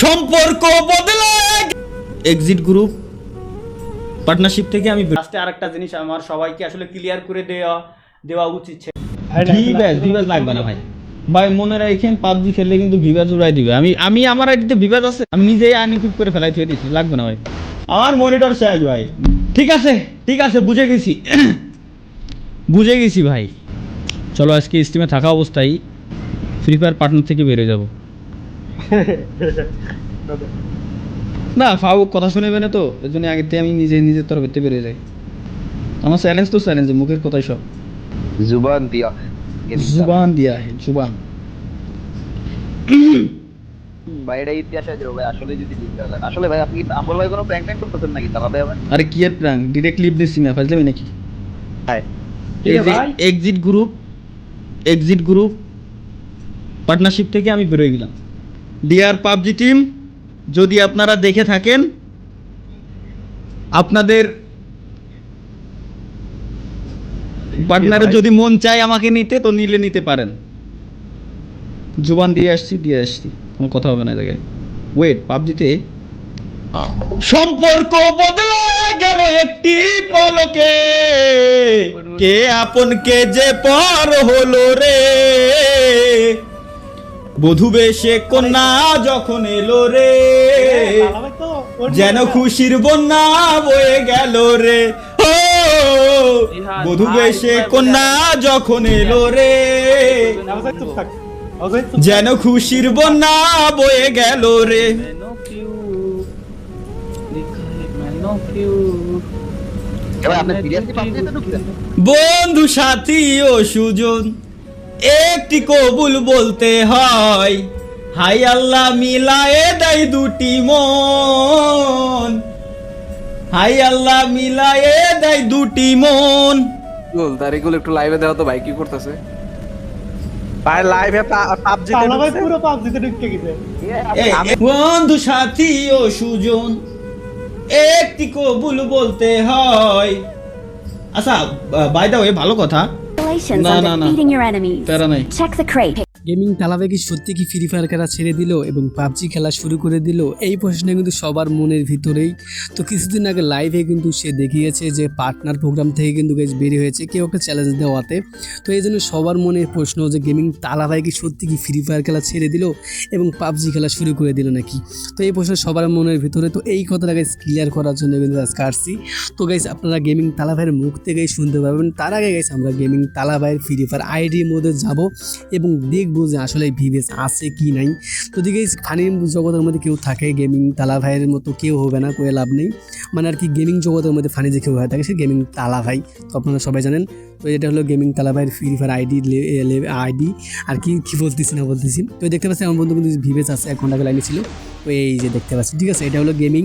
সম্পর্ক বদলে exit group partnership থেকে আমি লাস্টে আরেকটা জিনিস আমার সবাইকে আসলে ক্লিয়ার করে দেওয়া দেওয়া উচিত ছিল ভিভাস ভিভাস লাগবে না। ভাই। ভাই মনে রাখেন পাবজি খেললে কিন্তু ভিভাস উড়াই দিবে। আমি আমি আমার আইডিতে ভিভাস আছে। আমি নিজেই আনইকুইপ করে ফেলাই থুয়ে দিচ্ছি লাগবে না ভাই। আমার মনিটর শেষ ভাই। ঠিক আছে ঠিক আছে বুঝে গেছি। বুঝে গেছি ভাই। চলো আজকে স্টিমে থাকা অবস্থায় ফ্রি ফায়ার পার্টনার থেকে বেরিয়ে যাব। না কথা শুনেবে না তো এর জন্য আমি নিজে বেরিয়ে যাই। আমার চ্যালেঞ্জ তো চ্যালেঞ্জ মুখের কথাই সব। জুবান দিয়া। জুবান দিয়া হে জুবান। ইতিহাস আছে ভাই আসলে যদি আসলে ভাই আপনি আমল ভাই কোনো প্র্যাঙ্ক ট্যাঙ্ক করতেছেন নাকি? তারা আরে কি এর প্র্যাঙ্ক দিছি না ফাজলামি নাকি? হ্যাঁ। Exit group exit group partnership থেকে আমি বেরোয় গেলাম। ডিয়ার পাবজি টিম যদি আপনারা দেখে থাকেন, আপনাদের পার্টনারের যদি মন চায় আমাকে নিতে, তো নিলে নিতে পারেন। জুবান, দিয়ে আসছি দিয়ে আসছি। কোনো কথা হবে না জায়গায়। ওয়েট পাবজিতে সম্পর্ক বদলে গেল একটি পলকে। কে আপন কে যে পর হলো রে? বধু বেশে কন্যা যখন এলো রে যেন খুশির বন্যা বয়ে গেল রে। ও বধু বেশে কন্যা যখন এলো রে যেন খুশির বন্যা বয়ে গেল রে। বন্ধু সাথী ও সুজন একটি কবুল বলতে হয়। হাই আল্লাহ মিলায়ে দেয় দুটি মন। হাই আল্লাহ মিলায়ে দেয় দুটি মন। এগুলো একটু লাইভে দেওয়া তো ভাই কি করতেছে? ভাই লাইভে পাবজিতে পুরো পাবজিতে ঢুকে গেছে বন্ধু সাথী ও সুজন একটি কবুল বলতে হয়। আচ্ছা বাই দা ওয়ে ভালো কথা। Congratulations no, on no, defeating no. your enemies. Check the crate. Gaming তালাবে কি সত্যি কি ফ্রি ফায়ার খেলা ছেড়ে দিল এবং পাবজি খেলা শুরু করে দিল? এই প্রশ্নটা কিন্তু সবার মনের ভিতরেই। তো কিছুদিন আগে লাইভে কিন্তু সে দেখিয়েছে যে পার্টনার প্রোগ্রাম থেকে কিন্তু বেশ বেরিয়ে হয়েছে কেউ একটা চ্যালেঞ্জ দেওয়াতে। তো এই জন্য সবার মনে প্রশ্ন যে গেমিং তালাভাই কি সত্যি কি ফ্রি ফায়ার খেলা ছেড়ে দিল এবং পাবজি খেলা শুরু করে দিল নাকি? তো এই প্রশ্ন সবার মনের ভিতরে। তো এই কথাটা গাইজ ক্লিয়ার করার জন্য কিন্তু আজকে আসছি। তো গাইজ আপনারা গেমিং তালাভাইয়ের মুখ থেকেই শুনতে পারবেন তার আগে গাইজ আমরা গেমিং তালাভাইয়ের ফ্রি ফায়ার আইডির মধ্যে যাব এবং দেখব যে আসলে ভিভেস আছে কি নাই। তো দিকে ফানি জগতের মধ্যে কেউ থাকে গেমিং তালা ভাইয়ের মতো কেউ হবে না, কোনো লাভ নেই। মানে আর কি গেমিং জগতের মধ্যে ফানি যে কেউ হয়ে থাকে, সে গেমিং তালা ভাই। তো আপনারা সবাই জানেন, তো এটা হলো গেমিং তালা ভাইয়ের ফ্রি ফায়ার আইডি আইডি আর কি, কী বলতেছি না বলতেছি। তো দেখতে পাচ্ছি আমার বন্ধু কিন্তু ভিভেস আছে, এক ঘণ্টা লাইনে ছিল। এই যে দেখতে পাচ্ছেন, ঠিক আছে? এটা হলো গেমিং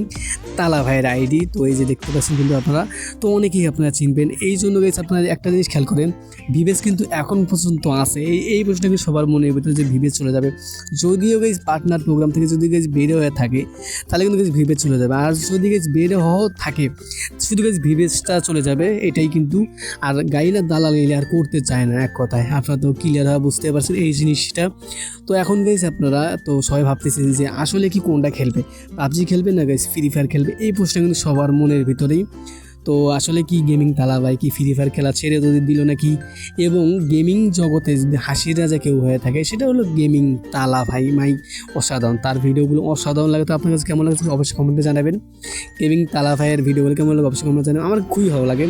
তালা ভাইয়ের আইডি তো এই যে দেখতে পাচ্ছেন কিন্তু আপনারা, তো অনেকেই আপনারা চিনবেন। এই জন্য গেছে আপনারা একটা জিনিস খেয়াল করেন ভিভেস কিন্তু এখন পর্যন্ত আছে। এই এই প্রশ্নটা কিন্তু সবার মনের ভিতরে যে ভিভেস চলে যাবে। যদিও গেছ পার্টনার প্রোগ্রাম থেকে যদি গেছ বেড়ে হয়ে থাকে, তাহলে কিন্তু গেছ ভিভেস চলে যাবে। আর যদি গেছ বেড়ে হওয়া থাকে, শুধু গেছ ভিভেসটা চলে যাবে, এটাই কিন্তু আর গাইলা দালাল আর করতে চায় না, এক কথায়। আপনারা তো ক্লিয়ার বুঝতে পারছেন এই জিনিসটা। তো এখন গেছ আপনারা, তো সবাই ভাবতেছেন যে আসলে কি কোনটা খেলবে? পাবজি খেলবে না গেছ ফ্রি ফায়ার খেলবে? এই প্রশ্নটা কিন্তু সবার মনের ভিতরেই। তো আসলে কি গেমিং তালাবাই কি ফ্রি ফায়ার খেলা ছেড়ে যদি দিল নাকি? এবং গেমিং জগতে যদি হাসির রাজা কেউ হয়ে থাকে, সেটা হলো গেমিং তালা ভাই, মাই অসাধারণ। তার ভিডিওগুলো অসাধারণ লাগে। তো আপনার কাছে কেমন লাগছে অবশ্যই কমেন্টে জানাবেন। গেমিং তালা ভাইয়ের ভিডিওগুলো কেমন লাগে অবশ্যই কমেন্টে জানাবেন। আমার খুবই ভালো লাগে।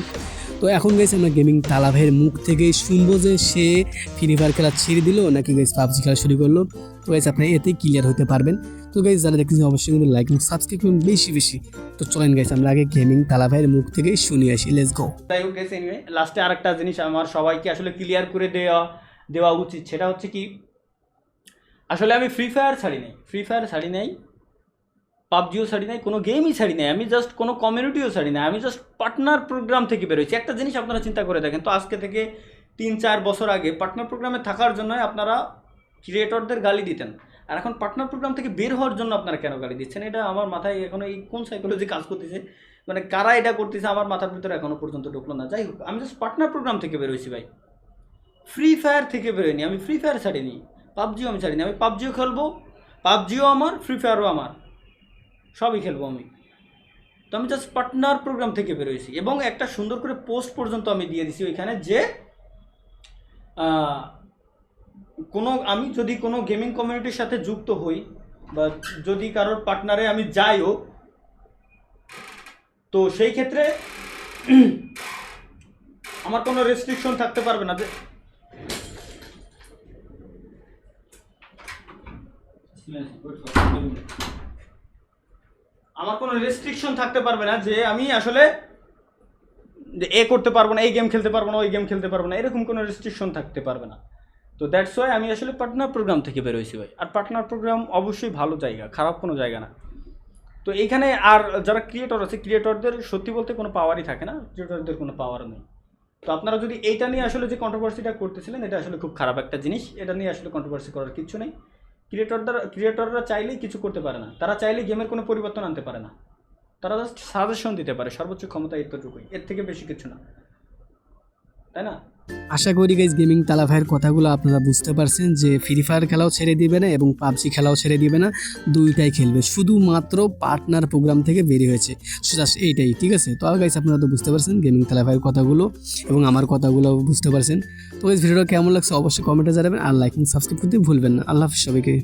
তো এখন গেছে আমরা গেমিং তালা ভাইয়ের মুখ থেকে শুনব যে সে ফ্রি ফায়ার খেলা ছেড়ে দিল নাকি গেছে পাবজি খেলা শুরু করল। তো গেছে আপনি এতেই ক্লিয়ার হতে পারবেন। তো গাইজ যারা দেখতেছেন অবশ্যই কিন্তু লাইক এবং সাবস্ক্রাইব করুন বেশি বেশি। তো চলেন গাইছে আমরা আগে গেমিং তালা ভাইয়ের মুখ থেকে শুনে আসি লেটস গো যাই হোক গেছে এনিওয়ে লাস্টে আরেকটা জিনিস আমার সবাইকে আসলে ক্লিয়ার করে দেওয়া দেওয়া উচিত, সেটা হচ্ছে কি, আসলে আমি ফ্রি ফায়ার ছাড়ি নাই ফ্রি ফায়ার ছাড়ি নাই পাবজিও ছাড়ি নাই, কোনো গেমই ছাড়ি নাই, আমি জাস্ট কোনো কমিউনিটিও ছাড়ি নাই, আমি জাস্ট পার্টনার প্রোগ্রাম থেকে বেরোচ্ছি একটা জিনিস আপনারা চিন্তা করে দেখেন, তো আজকে থেকে তিন চার বছর আগে পার্টনার প্রোগ্রামে থাকার জন্য আপনারা ক্রিয়েটরদের গালি দিতেন। আর এখন পার্টনার প্রোগ্রাম থেকে বের হওয়ার জন্য আপনারা কেন গালি দিচ্ছেন? এটা আমার মাথায় এখনও এই কোন সাইকোলজি কাজ করতেছে? মানে কারা এটা করতেছে আমার মাথার ভিতরে এখনও পর্যন্ত ঢুকলো না। যাই হোক, আমি জাস্ট পার্টনার প্রোগ্রাম থেকে বেরোইছি ভাই। ফ্রি ফায়ার থেকে বেরোয়নি আমি ফ্রি ফায়ার ছাড়িনি। পাবজিও আমি ছাড়িনি, আমি পাবজিও খেলব পাবজিও আমার ফ্রি ফায়ারও আমার। সবই খেলব আমি। তো আমি জাস্ট পার্টনার প্রোগ্রাম থেকে বেরোয়েছি এবং একটা সুন্দর করে পোস্ট পর্যন্ত আমি দিয়ে দিছি ওইখানে যে কোনো, আমি যদি কোনো গেমিং কমিউনিটির সাথে যুক্ত হই, বা যদি কারোর পার্টনারে আমি যাইও, তো সেই ক্ষেত্রে আমার কোনো রেস্ট্রিকশন থাকতে পারবে না যে আমার কোনো রেস্ট্রিকশন থাকতে পারবে না যে আমি আসলে এ করতে পারব না, এই গেম খেলতে পারব না, ওই গেম খেলতে পারব না, এরকম কোনো রেস্ট্রিকশন থাকতে পারবে না। তো দ্যাটস ওয়াই আমি আসলে পার্টনার প্রোগ্রাম থেকে বেরোইছি ভাই। আর পার্টনার প্রোগ্রাম অবশ্যই ভালো জায়গা, খারাপ কোনো জায়গা না। তো এইখানে আর যারা ক্রিয়েটর আছে ক্রিয়েটরদের সত্যি বলতে কোনো পাওয়ারই থাকে না ক্রিয়েটরদের কোনো পাওয়ার নেই। তো আপনারা যদি এইটা নিয়ে আসলে যে কন্ট্রোভার্সিটা করতেছিলেন, এটা আসলে খুব খারাপ একটা জিনিস। এটা নিয়ে আসলে কন্ট্রোভার্সি করার কিছু নেই। ক্রিয়েটররা ক্রিয়েটররা চাইলেই কিছু করতে পারে না। তারা চাইলেই গেমের কোনো পরিবর্তন আনতে পারে না। তারা জাস্ট সাজেশন দিতে পারে, সর্বোচ্চ ক্ষমতা এতটুকুই। এর থেকে বেশি কিছু না। তাই না? আশা করি গাইজ গেমিং তালা ভাইয়ের কথাগুলো আপনারা বুঝতে পারছেন যে ফ্রি ফায়ার খেলাও ছেড়ে দিবে না এবং পাবজি খেলাও ছেড়ে দিবে না, দুইটাই খেলবে। শুধুমাত্র পার্টনার প্রোগ্রাম থেকে বেরিয়ে হয়েছে। জাস্ট এইটাই, ঠিক আছে? তো আর গাইজ আপনারা তো বুঝতে পারছেন গেমিং তালা ভাইয়ের কথাগুলো এবং আমার কথাগুলো বুঝতে পারছেন। তো গাইজ ভিডিওটা কেমন লাগছে অবশ্যই কমেন্টে জানাবেন আর লাইকিং সাবস্ক্রাইব করতে ভুলবেন না। আল্লাহ হাফিজ সবাইকে।